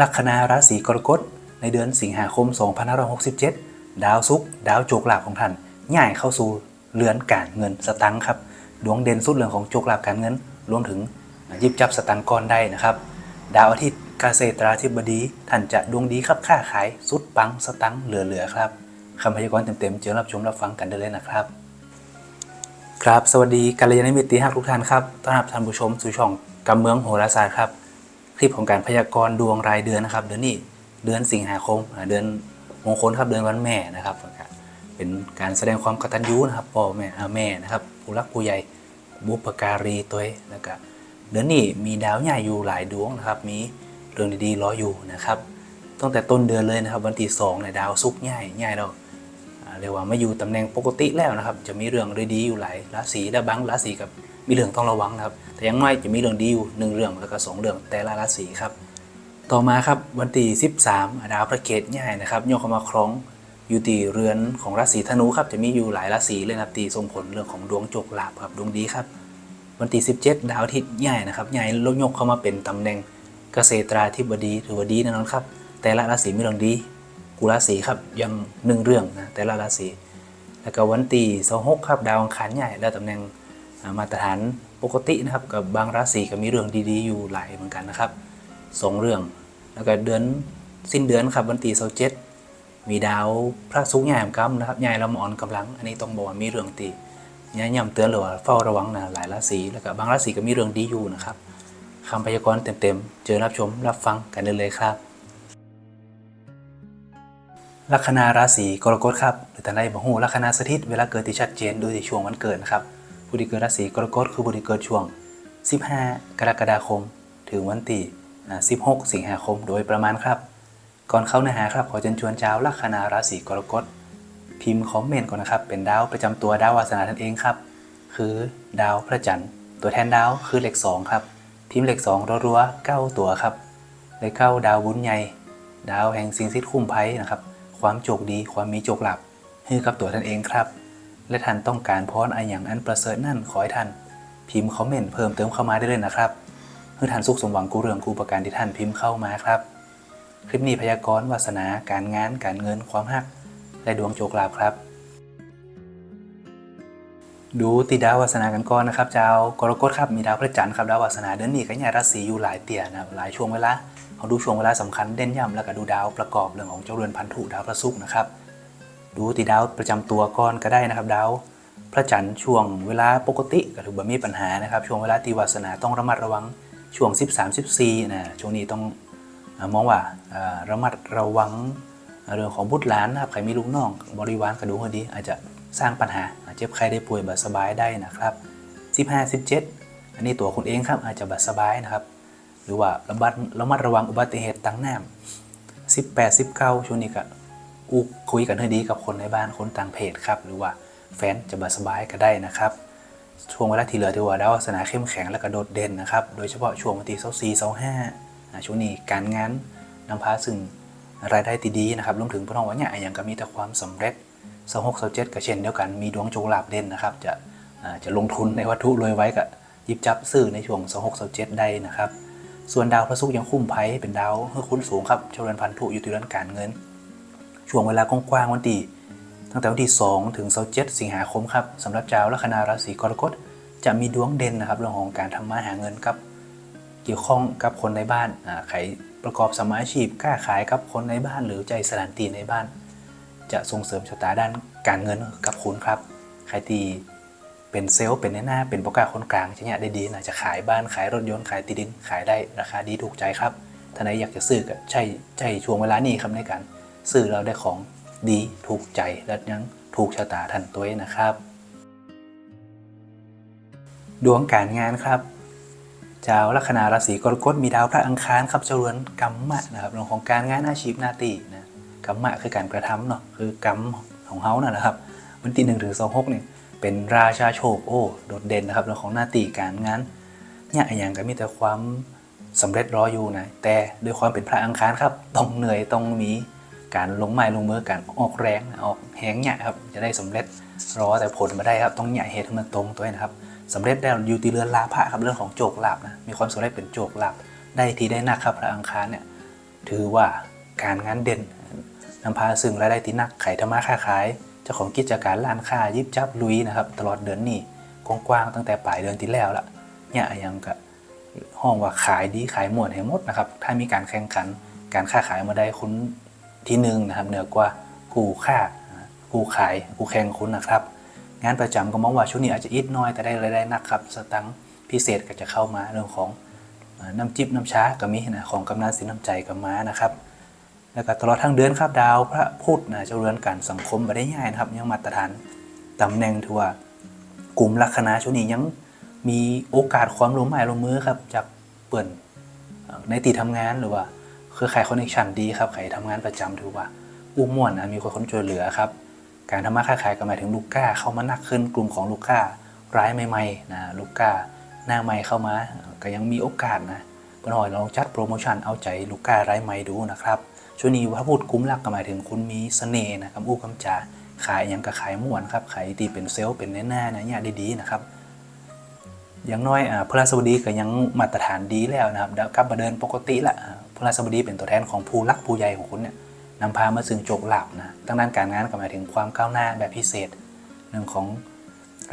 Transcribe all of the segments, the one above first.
ลัคนาราศีกรกฎในเดือนสิงหาคม 2567 ดาวศุกดาวโจกลาภของท่านย่ายเข้าสู่เรือนการเงินสตังค์ครับดวงเด่นสุดเรื่องของโจกลาภการเงินรวมถึงยิบจับสตังค์ก้อนได้นะครับ ดาวอาทิตย์เกษตราธิบดีท่านจะดวงดีครับค้าขายสุดปังสตังค์เหลือๆครับคำพยากรณ์เต็มๆเจอรับชมรับฟังกันได้เลยนะครับครับ สวัสดีกัลยาณมิตรที่ฮักทุกท่านครับ ต้อนรับท่านผู้ชมสู่ช่องกำเมืองโหราศาสตร์ครับ คลิปของการพยากรณ์ดวงรายเดือนนะครับ เดือนนี้เดือนสิงหาคมเดือนมงคลครับเดือนวันแม่นะครับ เป็นการแสดงความกตัญญูนะครับพ่อแม่อาแม่นะครับผู้รักผู้ใหญ่บุปการีตัวเองแล้วก็เดือนนี้มีดาวใหญ่อยู่หลายดวงนะครับ มีเรื่องดีๆรออยู่นะครับตั้งแต่ต้นเดือนเลยนะครับ วันที่สองเนี่ยดาวศุกใหญ่ใหญ่เราอ่า เรียกว่าม่อยู่ตำแหน่งปกติแล้วนะครับ จะมีเรื่องดีๆอยู่หลายราศีและบางราศีกับมีเรื่องต้องระวังนะครับ แต่ยังน้อยจะมีเรื่องดีอยู่หนึ่งเรื่องแล้วก็สองเรื่องแต่ละราศีครับ ต่อมาครับวันที่13 ดาวพระเกตใหญ่นะครับโยกเข้ามาคล้องอยู่ที่เรือนของราศีธนูครับจะมีอยู่หลายราศีเลยนะครับตีส่งผลเรื่องของดวงโจกลาภครับดวงดีครับ วันที่17 ดาวอาทิตย์ใหญ่นะครับใหญ่ลดยกเข้ามาเป็นตำแหน่งเกษตราธิบดีถือว่าดีแน่นอนครับ แต่ละราศีมีเรื่องดี กุราศีครับยังหนึ่งเรื่องนะแต่ละราศีแล้วก็วันที่26ครับดาวอังคารใหญ่และตำแหน่งมาตรฐานปกตินะครับกับบางราศีก็มีเรื่องดีๆ อยู่หลายเหมือนกันนะครับสองเรื่อง แล้วก็เดือนสิ้นเดือนครับวันที่27มีดาวพระศุกใหญ่กำนนะครับใหญ่ละมอ่อนกำลัง อันนี้ต้องบอกว่ามีเรื่องตีย้ำย้ำเตือนหรือว่าเฝ้าระวังนะหลายราศีแล้วก็บางราศีก็มีเรื่องดีอยู่นะครับคำพยากรณ์เต็มๆ เจอรับชมรับฟังกันเลยครับ ลัคนาราศีกรกฎครับหรือท่านใดบ่ฮู้ลัคนาสถิตเวลาเกิดที่ชัดเจนโดยที่ช่วงวันเกิดนะครับผู้ที่เกิดราศีกรกฎคือผู้ที่เกิดช่วง 15 กรกฎาคม ถึงวันที่16 สิงหาคมโดยประมาณครับ ก่อนเข้าเนื้อหาครับขอเชิญชวนชาวลัคนาราศีกรกฎพิมพ์คอมเมนต์ก่อนนะครับเป็นดาวประจำตัวดาววาสนาท่านเองครับ คือดาวพระจันทร์ ตัวแทนดาวคือเลข2ครับพิมพ์เลข2รัวๆ9ตัวครับเลขเก้าดาวบุญใหญ่ดาวแห่งสิ่งที่คุ้มภัยนะครับ ความโชคดีความมีโชคลาภให้กับตัวท่านเองครับ และท่านต้องการพรอะไรอย่างอันประเสริฐนั่นขอให้ท่าน พิมพ์คอมเมนต์เพิ่มเติมเข้ามาได้เลยนะครับเพื่อท่านสุขสมหวังกูเรื่องกูประการที่ท่านพิมพ์เข้ามาครับ คลิปนี้พยากรณ์วาสนาการงาน การเงินความฮัก และดวงโชคลาภครับ ดูติดดาววาสนากันก่อนนะครับเจ้ากรกฎครับมีดาวพระจันทร์ครับดาววาสนาเดือนนี้ก็ย้าราศีอยู่หลายเตี่ยนะหลายช่วงเวลา เขาดูช่วงเวลาสำคัญเด่นย่ำแล้วก็ดูดาวประกอบเรื่องของเจ้าเรือนพันธุดาวพระศุกร์นะครับ ดูติดาวประจำตัวก่อนก็ได้นะครับ ดาวพระจันทร์ช่วงเวลาปกติก็ถือว่ามีปัญหานะครับ ช่วงเวลาตีวาสนาต้องระมัดระวังช่วง 13 14นะช่วงนี้ต้องมองว่าระมัดระวังเรื่องของบุตรหลานนะครับใครมีลูกน้อง บริวารก็ดูให้ดี อาจจะสร้างปัญหาอาจเจ็บใครได้ป่วยบาดสบายได้นะครับ 15 17 อันนี้ตัวคุณเองครับอาจจะบาดสบายนะครับ หรือว่าระมัดระมัดระวังอุบัติเหตุต่างน้ำ18 19ช่วงนี้ก็กูคุยกันให้ดีกับคนในบ้านคนต่างเพศครับ หรือว่าแฟนจะบาสบายก็ได้นะครับช่วงเวลาที่เหลือที่ว่าดาววาสนาเข้มแข็งและกระโดดเด่นนะครับ โดยเฉพาะช่วงวันที่24 25อ่าห์ห้าช่วงนี้การงานนำพาซึ่งรายได้ที่ดีนะครับรวมถึงพน้องว่าเนี่ยอย่างก็มีแต่ความสำเร็จ26 27ก็เช่นเดียวกันมีดวงโจลาภเด่นนะครับ จะจะลงทุนในวัตถุรวยไว้กับยิบจับซื้อในช่วง26 27ได้นะครับ ส่วนดาวพระศุกร์ยังคุ้มภัยเป็นดาวเฮือคุ้นสูงครับเจริญพันธุอยู่ที่เรื่องการเงิน ช่วงเวลากว้างๆวันที่ตั้งแต่วันที่ 2 ถึง27สิงหาคมครับสำหรับชาวลัคนาราศีกรกฎจะมีดวงเด่นนะครับเรื่องของการทำมาหาเงินกับ เกี่ยวข้องกับคนในบ้านใครประกอบสมาอาชีพค้าขายกับคนในบ้านหรือใจสถานตีในบ้าน จะส่งเสริมชะตาด้านการเงินกับคุณครับ ใครที่ เป็นเซลล์เป็นในหน้าเป็นประกาคนกลางจะเนี่ยได้ดีนะจะขายบ้านขายรถยนต์ขายที่ดินขายได้ราคาดีถูกใจครับถ้าไหนอยากจะซื้อก็ใช่ใช่ช่วงเวลานี้ครับในการซื้อเราได้ของดีถูกใจและยังถูกชะตาทันตัวเองนะครับ ดวงการงานครับชาวลัคนาราศีกรกฎมีดาวพระอังคารครับเจริญกรรมะนะครับเรื่องของการงานอาชีพหน้าที่นะกรรมะคือการกระทำเนาะคือกรรมของเขานะนะครับวันที่หนึ่งถึงสองหกเนี่ย เป็นราชาโชคโอ้โดดเด่นนะครับเรื่องของหน้าที่การงานเนี่ยอย่างก็มีแต่ความสำเร็จรออยู่นะแต่ด้วยความเป็นพระอังคารครับต้องเหนื่อยต้องมีการลงไม้ลงมือการออกแรงออกแหงเนี่ยครับจะได้สำเร็จรอแต่ผลมาได้ครับต้องเนี่ยเหตุให้มันตรงตัวเองนะครับสำเร็จได้อยู่ที่เรือนลาภะครับเรื่องของโจกลาภนะมีความสำเร็จเป็นโจกลาภได้ทีได้นักครับพระอังคารเนี่ยถือว่าการงานเด่นนำพาซึ่งรายได้ที่นักไข่ธรรมาค้าขาย จ้าของกิจการร้านค้ายิบจับลุยนะครับ ตลอดเดือนนี้กว้างๆตั้งแต่ปลายเดือนที่แล้วละเนี่ยยังก็ห้องว่าขายดีขายหมดให้หมดนะครับ ถ้ามีการแข่งขัน การค้าขายมาได้คุณที่หนึ่งนะครับ เหนือกว่าผู้ค้าผู้ขายผู้แข่งคุณนะครับ งานประจำก็มองว่าช่วงนี้อาจจะอิดน้อยแต่ได้รายได้นักครับ สตังค์พิเศษก็จะเข้ามาเรื่องของน้ำจิบน้ำช้าก็มีนะของกำนันสินน้ำใจก็มานะครับ แล้วก็ตลอดทั้งเดือนครับดาวพระพุธนะเจะเรือนการสังคมมาได้ง่ายนะครับ ยังมาตรฐานตำแหน่งที่ว่ากลุ่มลัคนาช่วงนี้ยังมีโอกาสความลงไม้ลงมือครับจากเปิ่นเอ่อในตีทำงานหรือว่าเครือข่ายคอนเนคชันดีครับใครทำงานประจำถือว่าอุ้มม่วนนะมีคนคนช่วยเหลือครับ การทำมาค้าขายก็หมายถึงลูกค้าเข้ามานักขึ้นกลุ่มของลูกค้ารายใหม่ๆนะลูกค้าหน้าใหม่เข้ามาก็ยังมีโอกาสนะเพื่อนหอยลองจัดโปรโมชั่นเอาใจลูกค้ารายใหม่ดูนะครับ ช่วงนี้ว่าพูดกลุ่มลักก็หมายถึงคุณมีเสน่ห์นะคำอู้คำจาขายอย่างก็ขายม่วนครับขายตีเป็นเซลล์เป็นแน่ๆนะเนี่ยดีๆนะครับ อย่างน้อยอ่าพฤหัสบดีก็ยังมาตรฐานดีแล้วนะครับเดี๋ยวกลับมาเดินปกติละอ่าพฤหัสบดีเป็นตัวแทนของผู้รักผู้ใหญ่ของคุณเนี่ยนำพามาซึ่งโจกหลับนะตั้งด้านการงานก็หมายถึงความก้าวหน้าแบบพิเศษเรื่องของ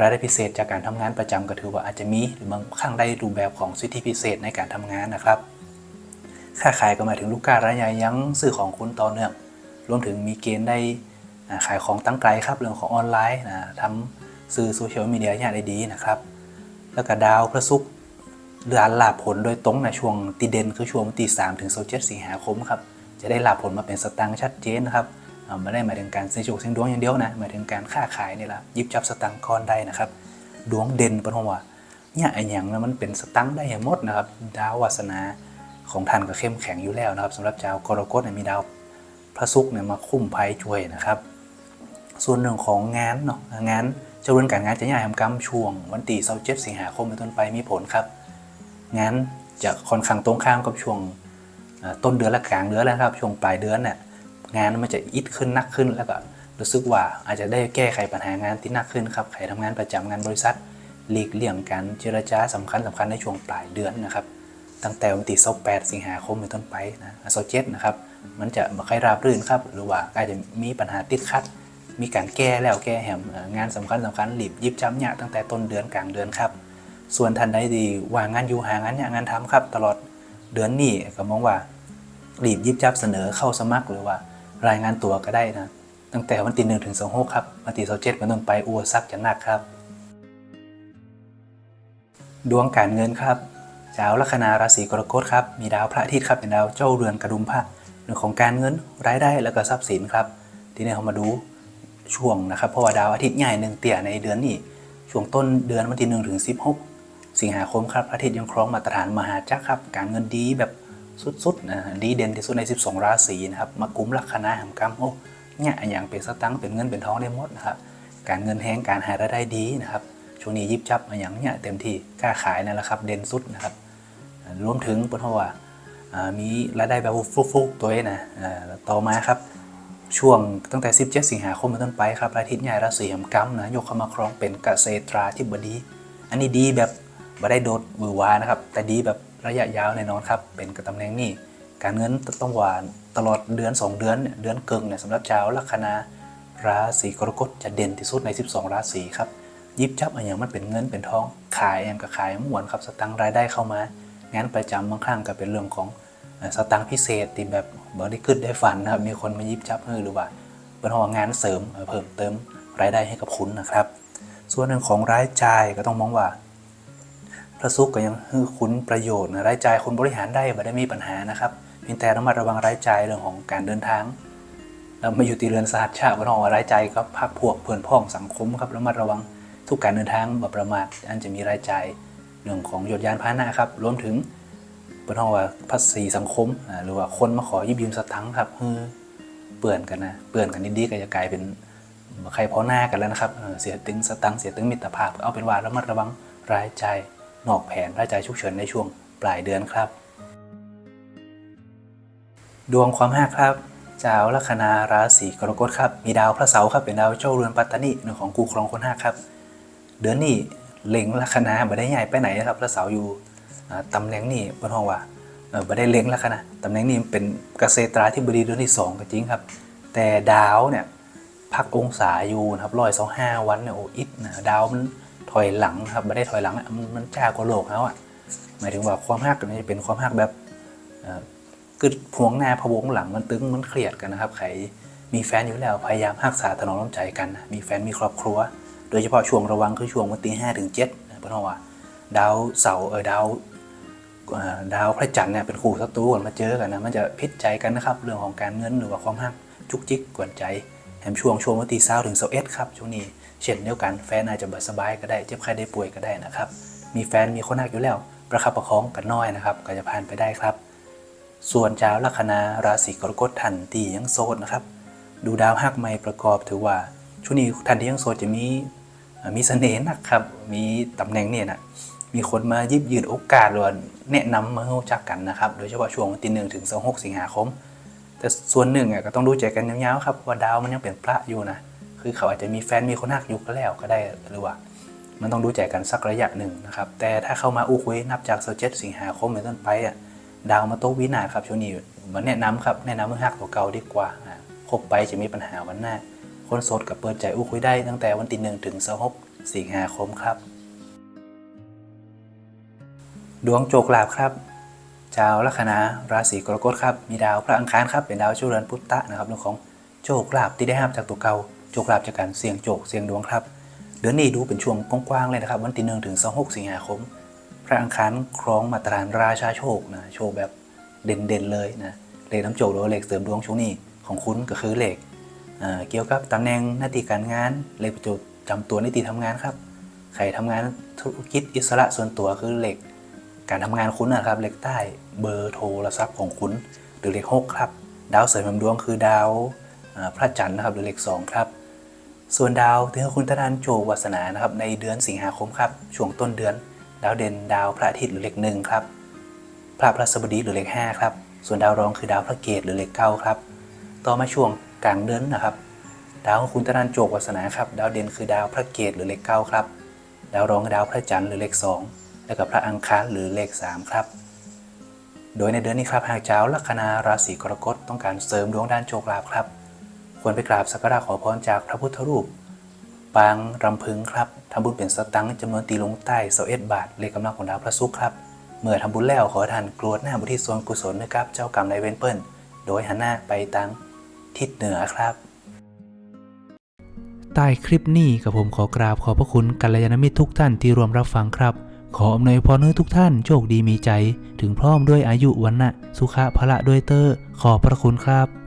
รายได้พิเศษจากการทำงานประจำก็ถือว่าอาจจะมีหรือบางครั้งได้รูปแบบของสิทธิพิเศษในการทำงานนะครับ ค่าขายก็หมายถึงลูกค้ารายใหญ่ยังซื้อของคุณต่อเนื่อง รวมถึงมีเกณฑ์ได้ขายของตั้งไกลครับเรื่องของออนไลน์นะทำสื่อโซเชียลมีเดียอย่างได้ดีนะครับ แล้วก็ดาวพระศุกร์เดือนลาผลโดยตรงในช่วงตีเด่นคือช่วงวันที่3ถึง27สิงหาคมครับจะได้ลาผลมาเป็นสตางค์ชัดเจนนะครับไม่ได้หมายถึงการเสี่ยงโชคเสี่ยงดวงอย่างเดียวนะหมายถึงการค้าขายนี่แหละยิบจับสตางค์ก้อนได้นะครับดวงเด่นป็นเพราะว่าเนี่ยไอ้หยังนะมันเป็นสตังค์ได้อย่างหมดนะครับ ดาววาสนา ของท่านก็เข้มแข็งอยู่แล้วนะครับสำหรับชาวกรกฎเนี่ยมีดาวพระศุกร์เนี่ยมาคุ้มภัยช่วยนะครับ ส่วนหนึ่งของงานเนาะงานเจริญการงานจะย้ายทำกรรมช่วง วันที่27สิงหาคมเป็นต้นไปมีผลครับงานจะค่อนข้างตรงข้ามกับช่วงต้นเดือนและกลางเดือนแล้วครับช่วงปลายเดือนเนี่ยงานมันจะอิดขึ้นนักขึ้นแล้วก็รู้สึกว่าอาจจะได้แก้ไขปัญหางานที่หนักขึ้นครับใครทำงานประจำงานบริษัทหลีกเลี่ยงการเจรจาสำคัญสำคัญในช่วงปลายเดือนนะครับ ตั้งแต่วันที่28สิงหาคมเป็นต้นไปนะโซเจ็นะครับ มันจะไม่ค่อยราบรื่นครับ หรือว่าอาจจะมีปัญหาติดขัด มีการแก้แล้วแก้แหมเอ่องานสำคัญสำคัญหลีบยิบจ้ำเนี่ยตั้งแต่ต้นเดือนกลางเดือนครับ ส่วนท่านใดดีว่างงานอยู่หางานเนี่ยงานทำครับ ตลอดเดือนนี้ก็มองว่ารีบยิบจับเสนอเข้าสมัครหรือว่ารายงานตัวก็ได้นะตั้งแต่วันที่หนึ่งถึงสองหกครับวันที่สองเจ็ดเป็นต้นไปอุปสรรคจะหนักครับ ดวงการเงินครับ ดาวลัคนาราศีกรกฎครับมีดาวพระอาทิตย์ครับเป็นดาวเจ้าเรือนกระดุมพระเรื่องของการเงินรายได้แล้วก็ทรัพย์สินครับ ทีนี้เรามาดูช่วงนะครับเพราะว่าดาวอาทิตย์ใหญ่หนึ่งเตี่ยในเดือนนี้ช่วงต้นเดือนวันที่หนึ่งถึงสิบหกสิงหาคมครับพระอาทิตย์ยังครองมาตรฐานมหาจักรครับการเงินดีแบบสุดๆนะดีเด่นที่สุดใน 12 ราศีนะครับมากุมลัคนาแห่งกรรมโอ้เนี่ยอย่างเป็นสตังค์เป็นเงินเป็นทองได้หมดนะครับการเงินแห้งการหารายได้ดีนะครับช่วงนี้ยิบจับมาอย่างเนี่ยเต็มที่กล้าขายนั่นแหละครับเด่นสุดนะครับ รวมถึงเพราะว่าอ่ามีรายได้แบบฟุกๆตัวเองนะต่อมาครับช่วงตั้งแต่ 17 สิงหาคมเป็นต้นไปครับอาทิตย์ใหญ่ราศีหงกรรมนะยกเข้ามาครองเป็นเกษตราธิบดี อันนี้ดีแบบไม่ได้โดดวือวานะครับ แต่ดีแบบระยะยาวแน่นอนครับ เป็นกับตำแหน่งนี้ การเงินต้องหวานตลอดเดือน 2 เดือนเดือนเกิงเนี่ยสำหรับชาวลัคนาราศีกรกฎจะเด่นที่สุดใน 12 ราศีครับยิบจับอะไรอย่างมันเป็นเงินเป็นทองขายแอย่างก็ขายหมวนครับสตังค์รายได้เข้ามา งานประจำบางครั้งก็เป็นเรื่องของสตังค์พิเศษที่แบบบริขึ้นได้ฝันนะครับ มีคนมายิบจับให้หรือว่าเป็นห้องงานเสริมเพิ่มเติมรายได้ให้กับคุณนะครับ ส่วนหนึ่งของรายจ่ายก็ต้องมองว่า พระศุกร์ก็ยังให้คุณประโยชน์นะรายจ่ายคุณบริหารได้ไม่ได้มีปัญหานะครับเพียงแต่ระมัดระวังรายจ่ายเรื่องของการเดินทางเรามาอยู่ตีเรือนสหัสชาติวันของรายจ่ายก็พักพวกเพื่อนพ้องสังคมครับระมัดระวังทุกการเดินทางแบบประมาทอันจะมีรายจ่าย เรื่องของยดยานพาหนะครับรวมถึงเป็นห้องว่าภาษีสังคมหรือว่าคนมาขอยิบยืมสตังค์ครับเออเปื่อนกันนะเปื่อนกันนิดๆก็จะกลายเป็นใครพอหน้ากันแล้วนะครับเสียตึงสตังค์เสียตึงมิตรภาพเอาเป็นว่าระมัดระวังรายจ่ายนอกแผนรายจ่ายฉุกเฉินในช่วงปลายเดือนครับ ดวงความห้าครับเจ้าลัคนาราศีกรกฎครับมีดาวพระเสาร์ครับเป็นดาวเจ้าเรือนปัตตานีหนึ่งของกูครองคนห้าครับ เดือนนี้ เล็งลัคนาไม่ได้ใหญ่ไปไหนนะครับพระเสาอยู่ตำแหน่งนี้บนห้องว่าเออไม่ได้เล็งล้วนะตำแหน่งนี้เป็นเกษตราธิบดีดือนที่สองก็จริงครับ แต่ดาวเนี่ยพักองศาอยู่นะครับร้อยสองห้าวันเนี่ยโอ้อิดนะดาวมันถอยหลังครับไม่ได้ถอยหลังมันมันจ้ากว่าโลกแล้วอะหมายถึงว่าความหักเนี่ยจะเป็นความหักแบบเอ่อคือพวงหน้าพะวงหลังมันตึงมันเครียดกันนะครับใครมีแฟนอยู่แล้วพยายามหักษาถนอมน้ำใจกัน มีแฟนมีครอบครัว โดยเฉพาะช่วงระวังคือช่วงวันที่ห้าถึงเจ็ดนะเพราะว่าดาวเสาร์เออดาวดาวพระจันทร์เนี่ยเป็นคู่ศัตรูกันมาเจอกันนะมันจะพิษใจกันนะครับเรื่องของการเงินหรือว่าความหักจุกจิกกวนใจแถมช่วงช่วงวันที่เศร้าถึงเสาร์เอ็ดครับช่วงนี้เช่นเดียวกันแฟนอาจจะบสบายก็ได้เจ็บไข้ได้ป่วยก็ได้นะครับ มีแฟนมีคนหักอยู่แล้ว ประคับประคองกันน้อยนะครับก็จะผ่านไปได้ครับ ส่วนชาวลัคนาราศีกรกฎทันที่ยังโสดนะครับ ดูดาวหักไม่ประกอบถือว่าช่วงนี้ทันที่ยังโสดจะมี มีเสน่ห์นักครับ มีตำแหน่งเนี่ยนะมีคนมายิบยืนโอกาสหรือว่าแนะนำมารู้จักกันนะครับ โดยเฉพาะช่วงวันที่หนึ่งถึงสองหกสิงหาคม แต่ส่วนหนึ่งอะก็ต้องดูใจกันยาวๆครับว่าดาวมันยังเป็นพระอยู่นะ คือเขาอาจจะมีแฟนมีคนหักอยู่ก็แล้วก็ได้หรือว่า มันต้องดูใจกันสักระยะหนึ่งนะครับ แต่ถ้าเข้ามาอู้คุยนับจากเจ็ดสิงหาคมเป็นต้นไปอะดาวมาโตกวินาครับช่วงนี้มันแนะนำครับแนะนำเมื่อหักตัวเก่าดีกว่าอะคบไปจะมีปัญหาวันหน้า คนโสดกับเปิดใจอู้คุยได้ตั้งแต่วันที่หนึ่งถึงสหกสิงหาคมครับ ดวงโจกลาภครับชาวลัคนาราศีกรกฎครับ มีดาวพระอังคารครับ เป็นดาวเจริญพุทธะนะครับเรื่องของโจกลาภที่ได้ห้ามจากตัวเก่าโจกลาภจากการเสี่ยงโจกเสี่ยงดวงครับ เดือนนี้ดูเป็นช่วงกว้างๆเลยนะครับ วันที่หนึ่งถึงสองหกสิงหาคม พระอังคารครองมาตรฐานราชาโชคนะโชคแบบเด่นๆเลยนะเลขน้ำโจกหรือว่าเลขเสริมดวงช่วงนี้ของคุณก็คือเลข เกี่ยวกับตำแหน่งหน้าที่การงานเลขประจุจำตัวหน้าที่ทำงานครับใครทำงานธุรกิจอิสระส่วนตัวคือเลขการทำงานคุณนะครับเลขใต้เบอร์โทรศัพท์ของคุณหรือเลขหกครับ ดาวเสริมดวงคือดาวพระจันทร์นะครับหรือเลขสองครับส่วนดาวที่คุณทนานโจวัสนานะครับในเดือนสิงหาคมครับช่วงต้นเดือน ดาวเด่นดาวพระอาทิตย์หรือเลขหนึ่งครับพระพระสบดีหรือเลขห้าครับส่วนดาวรองคือดาวพระเกตหรือเลขเก้าครับต่อมาช่วง กลางเดือนนะครับ ดาวของคุณตะนันโจกวัสนาครับ ดาวเด่นคือดาวพระเกตหรือเลขเก้าครับ ดาวรองดาวพระจันทร์หรือเลขสองแล้วก็พระอังคารหรือเลขสามครับ โดยในเดือนนี้ครับหากเจ้าลัคนาราศีกรกฎต้องการเสริมดวงด้านโชคลาภครับ ควรไปกราบสักการะขอพรจากพระพุทธรูปปางรำพึงครับทำบุญเป็นสตังค์จำนวนตีลงใต้เสาเอ็ดบาทเลขกำลังของดาวพระศุกร์ครับเมื่อทำบุญแล้วขอท่านกรวดหน้าบุทิศส่วนกุศลนะครับ เจ้ากรรมนายเวรเปิลโดยหันหน้าไปทาง ทิศเหนือครับ ใต้คลิปนี้กับผมขอกราบขอบพระคุณกัลยาณมิตรทุกท่านที่รวมรับฟังครับ ขออำนวยพรให้ทุกท่านโชคดีมีใจ ถึงพร้อมด้วยอายุวันนะสุขะพละด้วยเตอร์ขอบพระคุณครับ